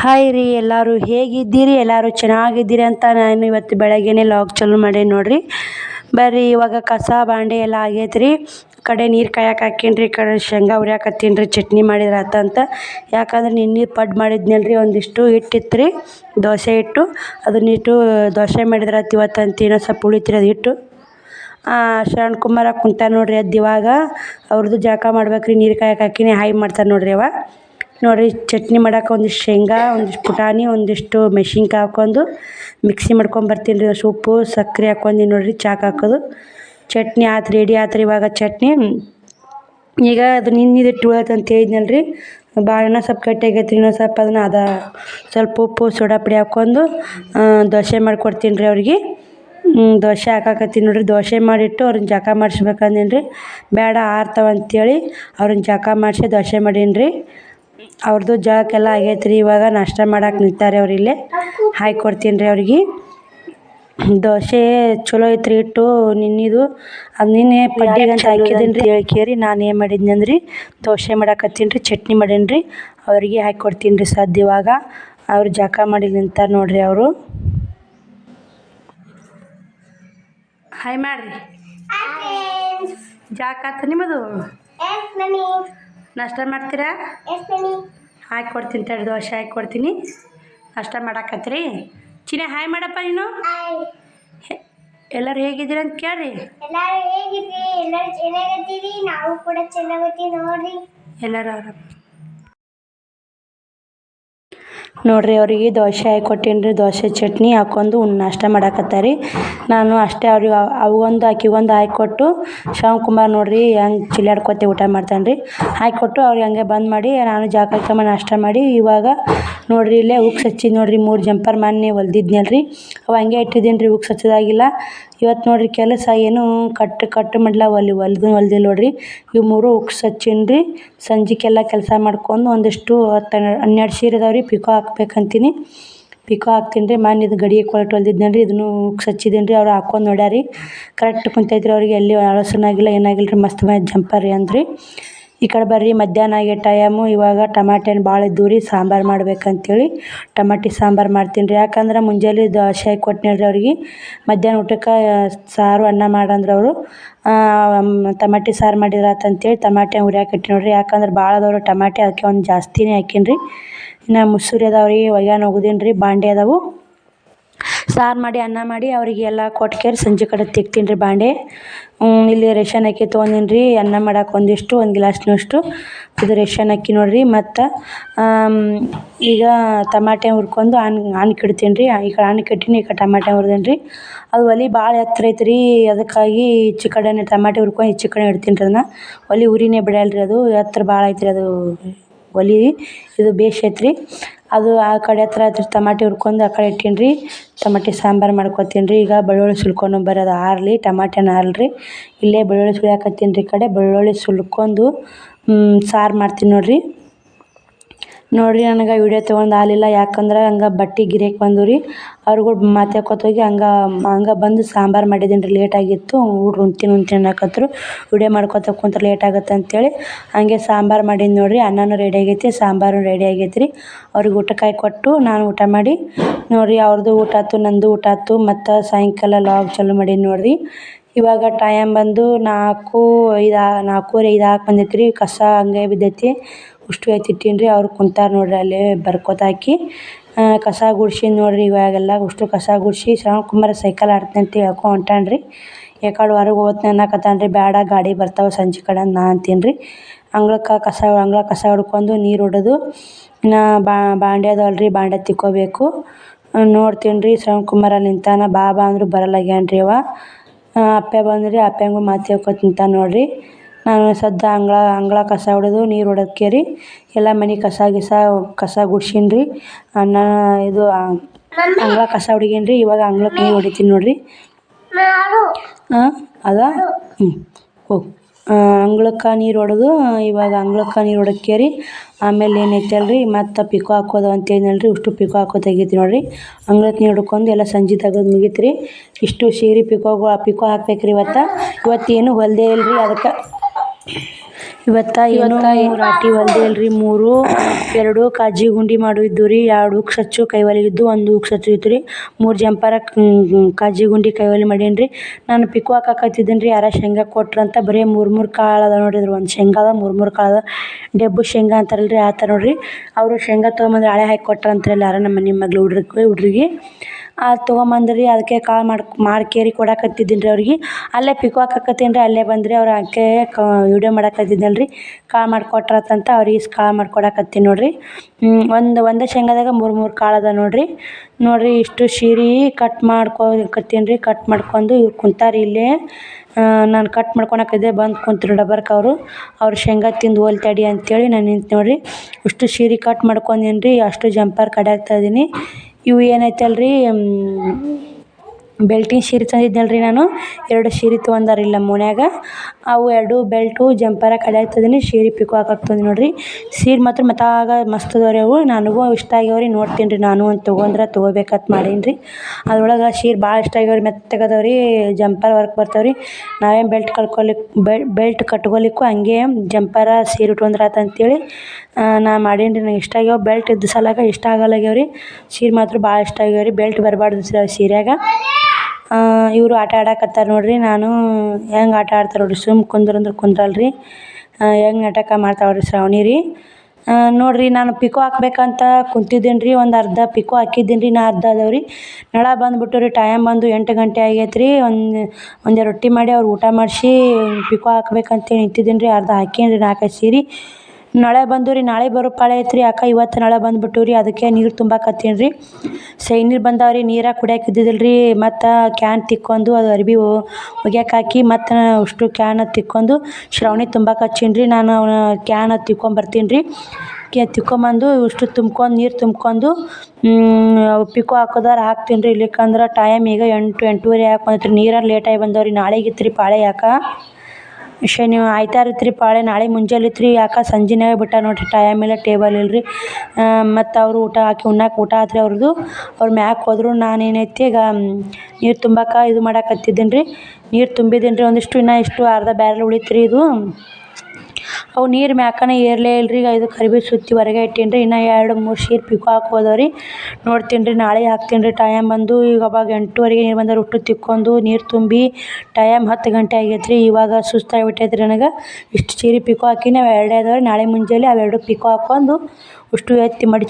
Hi ರೀ, ಎಲ್ಲರೂ ಹೇಗಿದ್ದೀರಿ? ಎಲ್ಲರೂ ಚೆನ್ನಾಗಿದ್ದೀರಿ ಅಂತ ನಾನು ಇವತ್ತು ಬೆಳಗ್ಗೆನೆ ಲಾಗ್ ಚಾಲೂ ಮಾಡೇನಿ ನೋಡಿರಿ. ಬರ್ರಿ, ಇವಾಗ ಕಸ ಬಾಂಡೆ ಎಲ್ಲ ಆಗೈತೆ ರೀ ಕಡೆ ನೀರು ಕಾಯಕ್ಕೆ ಹಾಕೀನಿ ರೀ ಕಡೆ ಶೇಂಗಾ ಉರಿಯಾಕತ್ತೀನಿ ರೀ ಚಟ್ನಿ ಮಾಡಿದ್ರೆ ಆತಂತ ಯಾಕಂದ್ರೆ ನಿನ್ನೆ ಪಡ್ ಮಾಡಿದ್ನಲ್ಲ ರೀ ಒಂದಿಷ್ಟು ಹಿಟ್ಟಿತ್ತು ರೀ ದೋಸೆ ಹಿಟ್ಟು. ಅದನ್ನಿಟ್ಟು ದೋಸೆ ಮಾಡಿದ್ರೆ ಆತು ಇವತ್ತು ಅಂತ ಏನೋ ಸ್ವಲ್ಪ ಉಳಿತೀರಿ ಅದು ಹಿಟ್ಟು. ಶರಣ್ ಕುಮಾರ ಕುಂತ ನೋಡ್ರಿ ಅದು ಇವಾಗ. ಅವ್ರದ್ದು ಜಳಕ ಮಾಡ್ಬೇಕು ರೀ ನೀರು ಕಾಯಕ್ಕೆ ಹಾಕಿನಿ, ಹಾಯ್ ಮಾಡ್ತಾರೆ ನೋಡ್ರಿ ಅವ. ನೋಡಿರಿ, ಚಟ್ನಿ ಮಾಡಕ್ಕೆ ಒಂದಿಷ್ಟು ಶೇಂಗಾ, ಒಂದಿಷ್ಟು ಪುಟಾಣಿ, ಒಂದಿಷ್ಟು ಮೆಣಸಿನ್ಕಾಯಿ ಹಾಕ್ಕೊಂಡು ಮಿಕ್ಸಿ ಮಾಡ್ಕೊಂಡು ಬರ್ತೀನಿ ರೀ. ಉಪ್ಪು ಸಕ್ಕರೆ ಹಾಕೊಂಡಿ ನೋಡಿರಿ, ಚಾಕ್ ಹಾಕೋದು. ಚಟ್ನಿ ಆತು, ರೆಡಿ ಆತು ರೀ ಇವಾಗ ಚಟ್ನಿ. ಈಗ ಅದು ನಿನ್ನೆದು ಹಿಟ್ಟು ಉಳಿತು ಅಂತ ಹೇಳಿದ್ನಲ್ಲ ರೀ. ಭಾಳ ಸ್ವಲ್ಪ ರೀ ಇನ್ನೊಂದು ಸ್ವಲ್ಪ ಅದನ್ನು ಅದ ಸ್ವಲ್ಪ ಉಪ್ಪು, ಸೋಡಾ ಪುಡಿ ಹಾಕ್ಕೊಂಡು ದೋಸೆ ಮಾಡ್ಕೊಡ್ತೀನಿ ರೀ ಅವ್ರಿಗೆ. ದೋಸೆ ಹಾಕಾಕತ್ತೀನಿ ನೋಡಿರಿ. ದೋಸೆ ಮಾಡಿಟ್ಟು ಅವ್ರನ್ನ ಜಾಕ ಮಾಡಿಸ್ಬೇಕಂದೇನು ರೀ. ಬೇಡ ಆರ್ತಾವ ಅಂತೇಳಿ ಅವ್ರನ್ನ ಜಾಕ ಮಾಡಿಸಿ ದೋಸೆ ಮಾಡೀನಿ ರೀ. ಅವ್ರದ್ದು ಜಳಕ್ಕೆಲ್ಲ ಆಗೈತೆ ರೀ ಇವಾಗ ನಾಷ್ಟ ಮಾಡಕ್ಕೆ ನಿಂತಾರೆ ಅವ್ರು ಇಲ್ಲೇ. ಹಾಕಿ ಕೊಡ್ತೀನಿ ರೀ ಅವ್ರಿಗೆ. ದೋಸೆ ಚಲೋ ಐತ್ರಿ ಹಿಟ್ಟು ನಿನ್ನಿದು. ಅದು ನಿನ್ನೆ ಪಡ್ಡಿಗೆ ಅಂತ ಹಾಕಿದ್ದೀನಿ ರೀ ಹೇಳಿ ಕೇರಿ ನಾನು ಏನು ಮಾಡಿದ್ನಿ ಅಂದ್ರಿ ದೋಸೆ ಮಾಡಾಕತ್ತೀನಿ ರೀ ಚಟ್ನಿ ಮಾಡೀನಿ ರೀ ಅವ್ರಿಗೆ ಹಾಕಿ ಕೊಡ್ತೀನಿ ರೀ ಸದ್ಯ ಇವಾಗ. ಅವ್ರು ಜಳಕ ಮಾಡಿ ನಿಂತಾರೆ ನೋಡಿರಿ ಅವರು. ಹಾಯ್ ಮಾಡ್ರಿ. ಜಾಕ ನಿಮ್ಮದು? ನಾಷ್ಟ ಮಾಡ್ತೀರಾ? ಹಾಕಿ ಕೊಡ್ತೀನಿ ತಡಿ ದೋಸೆ ಹಾಕಿ ಕೊಡ್ತೀನಿ. ನಾಷ್ಟ ಮಾಡಾಕತ್ರಿ ಚಿನ್ನ ಹಾಯ್ ಮಾಡಪ್ಪ ನೀನು. ಎಲ್ಲರೂ ಹೇಗಿದ್ದೀರ ಅಂತ ಕೇಳ್ರಿ. ಎಲ್ಲರೂ ಹೇಗಿದ್ರಿ? ಎಲ್ಲರೂ ಚೆನ್ನಾಗತ್ತೀರಿ ನಾವು ಕೂಡ ಚೆನ್ನಾಗತ್ತೀವಿ ನೋಡ್ರಿ. ಎಲ್ಲರೂ ಆರಾಮ. ನೋಡ್ರಿ ಅವರಿಗೆ ದೋಸೆ ಕೊಟ್ಟೀನಿ ರೀ ದೋಸೆ ಚಟ್ನಿ ಹಾಕೊಂಡು ಉಣ್ ನಾಷ್ಟ ಮಾಡಕತ್ತಾರಿ. ನಾನು ಅಷ್ಟೇ ಅವ್ರಿಗೆ ಅವಗೊಂದು ಆಕಿಗೊಂದು ಹಾಕಿ ಕೊಟ್ಟು ಶಿವಕುಮಾರ್ ನೋಡ್ರಿ ಹೆಂಗೆ ಚಿಲ್ಲಾಡ್ಕೊತೀವಿ ಊಟ ಮಾಡ್ತಾನೆ ರೀ ಹಾಕಿ ಕೊಟ್ಟು ಅವ್ರಿಗೆ ಹಂಗೆ ಬಂದ್ ಮಾಡಿ, ನಾನು ಹಾಕ್ಕೊಂಬ ನಾಷ್ಟ ಮಾಡಿ, ಇವಾಗ ನೋಡ್ರಿ ಇಲ್ಲೇ ಉಕ್ಸ್ ಹಚ್ಚಿ ನೋಡ್ರಿ ಮೂರು ಜಂಪರ್ ಮೊನ್ನೆ ಹೊಲ್ದಿದ್ನಲ್ಲ ರೀ ಅವು ಹಂಗೆ ಇಟ್ಟಿದ್ದೀನಿ ರೀ ಉಕ್ಸ್ ಹಚ್ಚೋದಾಗಿಲ್ಲ ಇವತ್ತು ನೋಡ್ರಿ ಕೆಲಸ ಏನು ಕಟ್ ಕಟ್ ಮಾಡ್ಲ ಒಲಿ ಹೊಲ್ದು ಹೊಲ್ದಿಲ್ಲ ನೋಡ್ರಿ. ಇವು ಮೂರು ಉಕ್ಸ್ ಹಚ್ಚೀನಿ ರೀ ಸಂಜೆಗೆಲ್ಲ ಕೆಲಸ ಮಾಡ್ಕೊಂಡು ಒಂದಿಷ್ಟು ಹತ್ತು ಹನ್ನೆರಡು ಸೀರೆ ಅದಾವೆ ರೀ ಪಿಕೋ ಹಾಕ್ಬೇಕಂತೀನಿ. ಪಿಕೋ ಹಾಕ್ತೀನಿ ರೀ ಮೊನ್ನೆ ಇದು ಗಡಿಗೆ ಕೊಟ್ಟು ಹೊಲ್ದಿದ್ದೇನೆ ರೀ ಇದನ್ನು ಉಕ್ಸ್ ಹಚ್ಚಿದ್ದೀನಿ ರೀ ಅವ್ರು ಹಾಕ್ಕೊಂಡು ನೋಡ್ಯಾರಿ. ಕರೆಕ್ಟ್ ಕುಂತೈತ್ರಿ ಅವ್ರಿಗೆ ಎಲ್ಲಿ ಅಳಸನಾಗಿಲ್ಲ ಏನಾಗಿಲ್ಲ ರೀ ಮಸ್ತ್ ಮಸ್ತ್ ಜಂಪರ್ ರೀ ಅಂದ್ರಿ ಈ ಕಡೆ ಬರ್ರಿ, ಮಧ್ಯಾಹ್ನ ಆಗಿ ಟೈಮು ಇವಾಗ ಟಮಾಟೆ ಹಣ್ಣು ಭಾಳ ಇದ್ದವು ಸಾಂಬಾರು ಮಾಡ್ಬೇಕಂತೇಳಿ ಟಮಾಟಿ ಸಾಂಬಾರು ಮಾಡ್ತೀನಿ ರೀ. ಯಾಕಂದ್ರೆ ಮುಂಜಾನೆ ದೋಸೆ ರೀ ಅವ್ರಿಗೆ. ಮಧ್ಯಾಹ್ನ ಊಟಕ್ಕೆ ಸಾರು ಅನ್ನ ಮಾಡಂದ್ರೆ ಅವರು. ಟಮಾಟಿ ಸಾರು ಮಾಡಿದ್ರೆ ಆತು ಅಂತೇಳಿ ಟಮಾಟೆ ಹುರಿಯಕ್ಕೆ ಇಟ್ಟು ನೋಡಿರಿ. ಯಾಕಂದ್ರೆ ಭಾಳ ಅದಾವೆ ಟಮಾಟೆ ಅದಕ್ಕೆ ಒಂದು ಜಾಸ್ತಿನೇ ಹಾಕೀನಿ ರೀ ಇನ್ನು ಮುಸುರಿ ಅದಾವೆ ರೀ ಒಗ್ಯಾನ ಒಗ್ದೀನಿ ರೀ ಬಾಂಡೆ ಅದಾವು. ಸಾರು ಮಾಡಿ, ಅನ್ನ ಮಾಡಿ, ಅವರಿಗೆ ಎಲ್ಲ ಕೊಟ್ಕೇರಿ ಸಂಜೆ ಕಡೆ ತಿಕ್ತೀನಿ ರೀ ಬಾಂಡೆ ಇಲ್ಲಿ ರೇಷನ್ ಅಕ್ಕಿ ತೊಗೊಂಡೀನಿ ರೀ ಅನ್ನ ಮಾಡಕ್ಕೆ ಒಂದಿಷ್ಟು, ಒಂದು ಗ್ಲಾಸ್ನಷ್ಟು. ಇದು ರೇಷನ್ ಅಕ್ಕಿ ನೋಡಿರಿ. ಮತ್ತು ಈಗ ಟಮಾಟೆ ಹುರ್ಕೊಂಡು ಆನ್ ಆನ್ ಇಡ್ತೀನಿ ರೀ ಈ ಕಡೆ ಅನ್ನಕ್ಕೆ ಇಟ್ಟೀನಿ ಈ ಕಡೆ ಟಮಾಟೆ ಹುರ್ದೀನಿ ರೀ ಅದು ಒಲೆ ಭಾಳ ಎತ್ತರ ಐತೆ ರೀ ಅದಕ್ಕಾಗಿ ಈಚೆ ಕಡೆನೇ ಟಮಾಟೆ ಹುರ್ಕೊಂಡು ಈಚೆ ಕಡೆ ಇಡ್ತೀನಿ ರೀ ಅದನ್ನು ಒಲೆ ಉರಿನೇ ಬಿಡಲ್ಲ ರೀ ಅದು. ಎತ್ತರ ಭಾಳ ಐತೆ ಅದು ಒಲೆ. ಇದು ಬೇಷ್ ಐತೆ ಅದು ಆ ಕಡೆ ಹತ್ರ ಟಮಾಟೆ ಹುರ್ಕೊಂಡು ಆ ಕಡೆ ಇಟ್ಟೀನಿ ರೀ ಟಮಾಟಿ ಸಾಂಬಾರು ಮಾಡ್ಕೊತೀನಿ ರೀ ಈಗ ಬೆಳ್ಳುಳ್ಳಿ ಸುಲ್ಕೊಂಡು ಬರೋದು ಆರಲಿ, ಟಮಾಟೆನ ಆರಲಿ ಇಲ್ಲೇ ಬೆಳ್ಳುಳ್ಳಿ ಸುಲಿಯಾಕತ್ತೀನಿ ರೀ ಈ ಕಡೆ. ಬೆಳ್ಳುಳ್ಳಿ ಸುಲ್ಕೊಂಡು ಸಾರು ಮಾಡ್ತೀನಿ ನೋಡಿರಿ. ನೋಡಿರಿ, ನನಗೆ ವಿಡಿಯೋ ತೊಗೊಂಡು ಆಗಲಿಲ್ಲ. ಯಾಕಂದ್ರೆ ಹಂಗೆ ಬಟ್ಟೆ ಗಿರೇಕ್ ಬಂದವು ರೀ ಅವ್ರಿಗೂ ಮಾತಾಡ್ಕೊತ ಹೋಗಿ, ಹಂಗೆ ಹಂಗೆ ಬಂದು ಸಾಂಬಾರು ಮಾಡಿದ್ದೀನಿ ರೀ ಲೇಟಾಗಿತ್ತು ಹುಡ್ರು ಉಣ್ತೀನಿ ಉಣ್ತೀನಿ ವಿಡಿಯೋ ಮಾಡ್ಕೊತ ಕುಂತ್ರೆ ಲೇಟ್ ಆಗುತ್ತೆ ಅಂತೇಳಿ ಹಂಗೆ ಸಾಂಬಾರು ಮಾಡೀನಿ ನೋಡಿರಿ. ಅನ್ನನೂ ರೆಡಿ ಆಗೈತಿ, ಸಾಂಬಾರು ರೆಡಿ ಆಗೈತೆ ರೀ ಅವ್ರಿಗೆ ಊಟಕ್ಕಾಯಿ ಕೊಟ್ಟು ನಾನು ಊಟ ಮಾಡಿ, ನೋಡಿರಿ ಅವ್ರದ್ದು ಊಟ ಆಯ್ತು ನಂದು ಊಟ ಆಯ್ತು ಮತ್ತು ಸಾಯಂಕಾಲ ಲಾಗ್ ಚಾಲು ಮಾಡೀನಿ ನೋಡಿರಿ. ಇವಾಗ ಟೈಮ್ ಬಂದು ನಾಲ್ಕು ಐದು, ನಾಲ್ಕೂವರೆ ಐದು ಹಾಕಿ ಬಂದೈತಿ ರೀ ಕಸ ಹಂಗೆ ಬಿದ್ದೈತಿ. ಅಷ್ಟು ಇಟ್ಟೀನಿ ರೀ ಅವ್ರು ಕುಂತಾರೆ ನೋಡಿರಿ ಅಲ್ಲೇ ಬರ್ಕೋತ ಹಾಕಿ. ಕಸ ಗುಡ್ಸೀನಿ ನೋಡಿರಿ ಇವಾಗೆಲ್ಲ ಅಷ್ಟು ಕಸ ಗುಡಿಸಿ. ಶ್ರವಣಕುಮಾರ ಸೈಕಲ್ ಆಡ್ತೀನಿ ಅಂತ ಹೇಳ್ಕೊ ಹೊಂಟಾನ ರೀ ಯಾಕಡೆ ಹೊರಗೆ ಹೋಗ್ತೀನಿ ಅನ್ನಕತ್ತಾನ ರೀ ಬೇಡ ಗಾಡಿ ಬರ್ತಾವೆ ಸಂಜೆ ಕಡೆ ನಾ ಅಂತೀನಿ ರೀ ಅಂಗ್ಳಕ್ಕೆ ಕಸ, ಅಂಗಳ ಕಸ ಹೊಡ್ಕೊಂಡು ನೀರು ಹೊಡೆದು, ನಾ ಬಾಂಡೆ ಅದವಲ್ಲ ರೀ ಬಾಂಡೆ ತಿಕ್ಕೋಬೇಕು. ನೋಡ್ತೀನಿ ರೀ ಶ್ರವಣಕುಮಾರ ಅಲ್ಲಿ ನಿಂತಾನ, ಬಾ ಬಾ ಅಂದ್ರು ಬರಲ್ಲಾಗ್ಯಾನ ರೀ ಅವ ಅಪ್ಪೆ ಬಂದ್ರಿ ಅಪ್ಪಂಗೂ ಮಾತು ಹೇಳ್ಕೊತ ನಿಂತಾನ ನೋಡಿರಿ. ನಾನು ಸದ್ಯ ಅಂಗಳ ಅಂಗಳ ಕಸ ಹೊಡೆದು ನೀರು ಹೊಡೆದ್ಕೆ ರೀ. ಎಲ್ಲ ಮನೆ ಕಸ ಗಿಸ ಕಸ ಗುಡ್ಸೀನಿ ರೀ ಅನ್ನ ಇದು ಅಂಗಳ ಕಸ ಹೊಡಿಗೇನಿ ರೀ ಇವಾಗ ಅಂಗ್ಳಕ್ಕೆ ನೀರು ಹೊಡಿತೀನಿ ನೋಡಿರಿ. ಹಾಂ ಅದ? ಹ್ಞೂ ಹೋಗು ಅಂಗ್ಳಕ್ಕೆ ನೀರು ಹೊಡೆದು, ಇವಾಗ ಅಂಗ್ಳಕ್ಕೆ ನೀರು ಹೊಡಕ್ಕೆ ರೀ. ಆಮೇಲೆ ಏನೈತೆ ಅಲ್ರಿ ಮತ್ತು ಪಿಕೋ ಹಾಕೋದು ಅಂತ ಏನಲ್ರಿ ಇಷ್ಟು ಪಿಕೋ ಹಾಕೋ ತೆಗಿತಿ ನೋಡಿರಿ. ಅಂಗ್ಳಕ್ಕೆ ನೀರು ಹೊಡ್ಕೊಂಡು ಎಲ್ಲ ಸಂಜೆ ತೆಗೆದು ಮುಗೀತು ರೀ ಇಷ್ಟು ಸೀರೆ ಪಿಕೋಗಳು ಪಿಕೋ ಹಾಕ್ಬೇಕು ರೀ ಇವತ್ತು. ಇವತ್ತೇನು ಹೊಲ್ದೇ ಇಲ್ಲ ರೀ ಅದಕ್ಕೆ. ಇವತ್ತ ಏನು ರಾಟಿ ಹೊಲ್ದೆ ಅಲ್ರಿ? ಮೂರು, ಎರಡು ಕಾಜಿ ಗುಂಡಿ ಮಾಡಿದ್ದು ರೀ, ಎರಡು ಸಚ್ಚು ಹಚ್ಚು ಕೈವಲಿಗಿದ್ದು ಒಂದು ಉಕ್ಸ್ ಹಚ್ಚು ಇತ್ತು ರೀ. ಮೂರು ಜಂಪರ ಕಾಜಿ ಗುಂಡಿ ಕೈವಲಿ ಮಾಡೀನಿ ರೀ. ನಾನು ಪಿಕೋ ಹಾಕಾಕತ್ತಿದ್ದೀನಿ ರೀ, ಯಾರ ಶೇಂಗಾ ಕೊಟ್ರಂತ ಬರೀ ಮೂರು ಮೂರು ಕಾಳು ಅದ ನೋಡಿರಿ ಇದ್ರ ಒಂದು ಶೇಂಗಾ ಅದ ಮೂರು ಮೂರು ಕಾಳು ಡೆಬ್ಬು ಶೇಂಗಾ ಅಂತಾರಲ್ರಿ ಆ ಥರ ನೋಡಿರಿ. ಅವರು ಶೇಂಗಾ ತೊಗೊಂಬಂದ್ರೆ ಹಳೆ ಹಾಕಿ ಕೊಟ್ರಂತಾರಲ್ಲ ಯಾರ ನಮ್ಮ ಮನೆ ಮಗ್ಳು ಹುಡ್ರಿಗೆ ಹುಡ್ರಿಗೆ. ಅದು ತೊಗೊಂಬಂದ್ರಿ, ಅದಕ್ಕೆ ಕಾಲ್ ಮಾಡಿ ಮಾಡಿ ಕೇರಿ ಕೊಡಕತ್ತಿದ್ದೀನಿ ರೀ ಅವ್ರಿಗೆ. ಅಲ್ಲೇ ಪಿಕೋ ಹಾಕಕತ್ತೀನಿ ರೀ ಅಲ್ಲೇ ಬಂದ್ರಿ ಅವ್ರು ಅದಕ್ಕೆ ಕಾ ವಿಡಿಯೋ ಮಾಡಕತ್ತಿದ್ನಲ್ಲ ರೀ ಕಾಳು ಮಾಡಿ ಕೊಟ್ರಾತಂತ ಅವ್ರಿಗೆ ಕಾಲ್ ಕಾಳು ಮಾಡಿ ನೋಡಿರಿ. ಒಂದು, ಒಂದೇ ಶೇಂಗಾದಾಗ ಮೂರು ಮೂರು ಕಾಳು ಅದ ನೋಡಿರಿ. ನೋಡಿರಿ, ಇಷ್ಟು ಸೀರೆ ಕಟ್ ಮಾಡ್ಕೊಕತ್ತೀನಿ ರೀ ಕಟ್ ಮಾಡ್ಕೊಂಡು ಇವ್ರು ಕುಂತಾರೆ ಇಲ್ಲೇ. ನಾನು ಕಟ್ ಮಾಡ್ಕೊಳಕಿದ್ದೆ ಬಂದು ಕುಂತ್ರು ಡಬರ್ಕ್ ಅವರು. ಅವ್ರು ಶೇಂಗಾ ತಿಂದು ಹೋಲ್ತಾಡಿ ಅಂತೇಳಿ ನಾನು ನಿಂತು ನೋಡಿರಿ. ಇಷ್ಟು ಸೀರೆ ಕಟ್ ಮಾಡ್ಕೊಂಡೀನಿ ರೀ ಅಷ್ಟು ಜಂಪರ್ ಕಡ್ಯಾಕ್ತಾ ಇದೀನಿ. ಇವು ಏನೈತಲ್ಲ ರೀ ಬೆಲ್ಟಿನ ಸೀರೆ ತಂದಿದ್ನಲ್ಲ ರೀ ನಾನು. ಎರಡು ಸೀರೆ ತೊಗೊಂಡಾರ ಇಲ್ಲಿ ನಮ್ಮ ಓಣ್ಯಾಗ ಅವು ಎರಡು ಬೆಲ್ಟು, ಜಂಪರ ಕಡ್ಯಾಕ್ತಿದೀನಿ ಸೀರೆ ಪಿಕೋ ಹಾಕಕ್ತಂದು ನೋಡಿರಿ. ಸೀರೆ ಮಾತ್ರ ಮತ್ತಾಗ ಮಸ್ತ್ ಅದಾವ ರೀ ಅವು. ನನಗೂ ಇಷ್ಟ ಆಗ್ಯಾವ ರೀ ನೋಡ್ತೀನಿ ರೀ ನಾನು ಒಂದು ತೊಗೊಂಡ್ರೆ ತೊಗೋಬೇಕಂತ ಮಾಡೀನಿ ರೀ. ಅದ್ರೊಳಗೆ ಸೀರೆ ಭಾಳ ಇಷ್ಟ ಆಗ್ಯಾವ ರೀ ಮೆತ್ತಗೆ ರೀ ಜಂಪರ್ ವರ್ಕ್ ಬರ್ತಾವೆ ರೀ ನಾವೇನು ಬೆಲ್ಟ್ ಕಳ್ಕೊಲಿಕ್ಕೆ ಬೆಲ್ಟ್ ಕಟ್ಕೊಲಿಕ್ಕೂ ಹಂಗೆ ಜಂಪರ ಸೀರೆ ಉಟ್ಕೊಂಡ್ರೆ ಆತು ಅಂತೇಳಿ ನಾ ಮಾಡೀನಿ ರೀ. ನಂಗೆ ಇಷ್ಟ ಆಗ್ಯಾವ. ಬೆಲ್ಟ್ ಇದ್ದ ಸಲಾಗ ಇಷ್ಟ ಆಗಲ್ಲಾಗ್ಯಾವ ರೀ ಸೀರೆ ಮಾತ್ರ ಭಾಳ ಇಷ್ಟ ಆಗ್ಯಾವ ರೀ ಬೆಲ್ಟ್ ಬರಬಾರ್ದು ಸೀರೆಯಾಗ. ಇವರು ಆಟ ಆಡಕತ್ತಾರ ನೋಡ್ರಿ. ನಾನು ಹೆಂಗೆ ಆಟ ಆಡ್ತಾರೆ ನೋಡ್ರಿ. ಸುಮ್ ಕುಂದ್ರಂದ್ರೆ ಕುಂದ್ರಲ್ರಿ. ಹೆಂಗೆ ನಾಟಕ ಮಾಡ್ತಾವೆ ರೀ ಶ್ರಾವಣಿ ರೀ. ನೋಡ್ರಿ, ನಾನು ಪಿಕೋ ಹಾಕ್ಬೇಕಂತ ಕುಂತಿದ್ದೀನಿ ರೀ ಒಂದು ಅರ್ಧ ಪಿಕೋ ಹಾಕಿದ್ದೀನಿ ರೀ ನಾ ಅರ್ಧ ಅದಾವೆ ರೀ. ನಳ ಬಂದ್ಬಿಟ್ಟು ರೀ, ಟೈಮ್ ಬಂದು ಎಂಟು ಗಂಟೆ ಆಗೈತೆ ರೀ ಒಂದು ಒಂದೆರಡು ರೊಟ್ಟಿ ಮಾಡಿ ಅವ್ರು ಊಟ ಮಾಡಿಸಿ ಪಿಕೋ ಹಾಕ್ಬೇಕಂತೇಳಿ ನಿಂತಿದ್ದೀನಿ ರೀ ಅರ್ಧ ಹಾಕೀನಿ ರೀ ನಾಲ್ಕೈದು ಸೀರೆ. ನಾಳೆ ಬಂದು ರೀ, ನಾಳೆ ಬರೋ ಪಾಳೆ ಐತೆ ರೀ ಯಾಕೆ ಇವತ್ತು ನಾಳೆ ಬಂದ್ಬಿಟ್ಟು ರೀ, ಅದಕ್ಕೆ ನೀರು ತುಂಬಾಕತ್ತೀನಿ ರೀ. ಸೈ ನೀರು ಬಂದಾವ ರೀ ನೀರಾಗ ಕುಡಿಯಕ್ಕೆ ಇದ್ದಿದ್ದಿಲ್ಲ ರೀ, ಮತ್ತು ಕ್ಯಾನ್ ತಿಕ್ಕೊಂಡು ಅದು ಅರ್ಬಿ ಒಗ್ಯಾಕೆ ಹಾಕಿ ಮತ್ತು ಅಷ್ಟು ಕ್ಯಾನ್ ತಿಕ್ಕೊಂಡು ಶ್ರವಣಿ ತುಂಬಾಕ ಹಚ್ಚೀನಿ ರೀ, ನಾನು ಕ್ಯಾನ್ ತಿಕ್ಕೊಂಬರ್ತೀನಿ ರೀ. ಕ್ಯಾ ತಿಕ್ಕೊಂಬಂದು ಇಷ್ಟು ತುಂಬ್ಕೊಂಡು, ನೀರು ತುಂಬ್ಕೊಂಡು ಪಿಕೋ ಹಾಕೋದಾರ ಹಾಕ್ತೀನಿ ರೀ, ಇಲ್ಲಿಕಂದ್ರೆ ಟೈಮ್ ಈಗ ಎಂಟು, ಎಂಟೂವರೆ ಹಾಕೊಂಡ್ರಿ ಬಂದೈತೆ ರೀ ನೀರು ಲೇಟಾಗಿ ಬಂದವ್ರಿ ರೀ, ನಾಳೆಗೆ ಇತ್ತು ರೀ ಪಾಳೆ ಯಾಕೆ? ಶನಿ ನೀವು ಇತ್ತು ಪಾಳಿ ನಾಳೆ ಮುಂಜಾನೆ ಇತ್ತು ರೀ ಯಾಕೆ ಸಂಜೆನಾಗ ಬಿಟ್ಟಾರೆ ನೋಡಿರಿ ಟೈಮ್ ಇಲ್ಲ ಟೇಬಲ್ ಇಲ್ರಿ. ಮತ್ತು ಅವರು ಊಟ ಹಾಕಿ ಉಣ್ಣಾಕ ಊಟ ಆತ್ರಿ ಅವ್ರದ್ದು ಅವ್ರು ಮ್ಯಾಕೆ ಹೋದ್ರು ನಾನು ಏನೈತಿ ಈಗ ನೀರು ತುಂಬಾಕ ಇದು ಮಾಡಾಕತ್ತಿದ್ದೀನಿ ರೀ ನೀರು ತುಂಬಿದ್ದೀನಿ ರೀ ಒಂದಿಷ್ಟು, ಇನ್ನೂ ಇಷ್ಟು ಅರ್ಧ ಬ್ಯಾರೆಲ್ ಉಳಿತ್ರಿ ಇದು. ಅವು ನೀರು ಮ್ಯಾಕನ ಏರ್ಲೇ ಇಲ್ರಿ. ಈಗ ಕರಿಬೇವು ಅರ್ಬಿ ಸುತ್ತಿ ಹೊರಗೆ ಇಟ್ಟೀನಿ ರೀ ಇನ್ನು ಎರಡು, ಮೂರು ಶೀರ್ ಪಿಕೋ ಹಾಕೋದವ ರೀ ನೋಡ್ತೀನಿ ರೀ ನಾಳೆ ಹಾಕ್ತೀನಿ ಟೈಮ್ ಬಂದು ಈಗ ಅವಾಗ ಎಂಟೂವರೆಗೆ ನೀರು ಬಂದ ರೊಟ್ಟು ತಿಕ್ಕೊಂಡು ನೀರು ತುಂಬಿ ಟೈಮ್ ಹತ್ತು ಗಂಟೆ ಆಗೈತೆ ರೀ ಇವಾಗ ಸುಸ್ತಾಗಿ ಬಿಟ್ಟೈತೆ ರೀ ನನಗೆ. ಇಷ್ಟು ಚೀರಿ ಪಿಕೋ ಹಾಕಿನಿ ಅವು ಎರಡೇ ರೀ ನಾಳೆ ಮುಂಜಾನೆ ಅವೆರಡು ಪಿಕೋ ಹಾಕ್ಕೊಂಡು ಅಷ್ಟು ಎತ್ತಿ ಮಡ್ಚಿ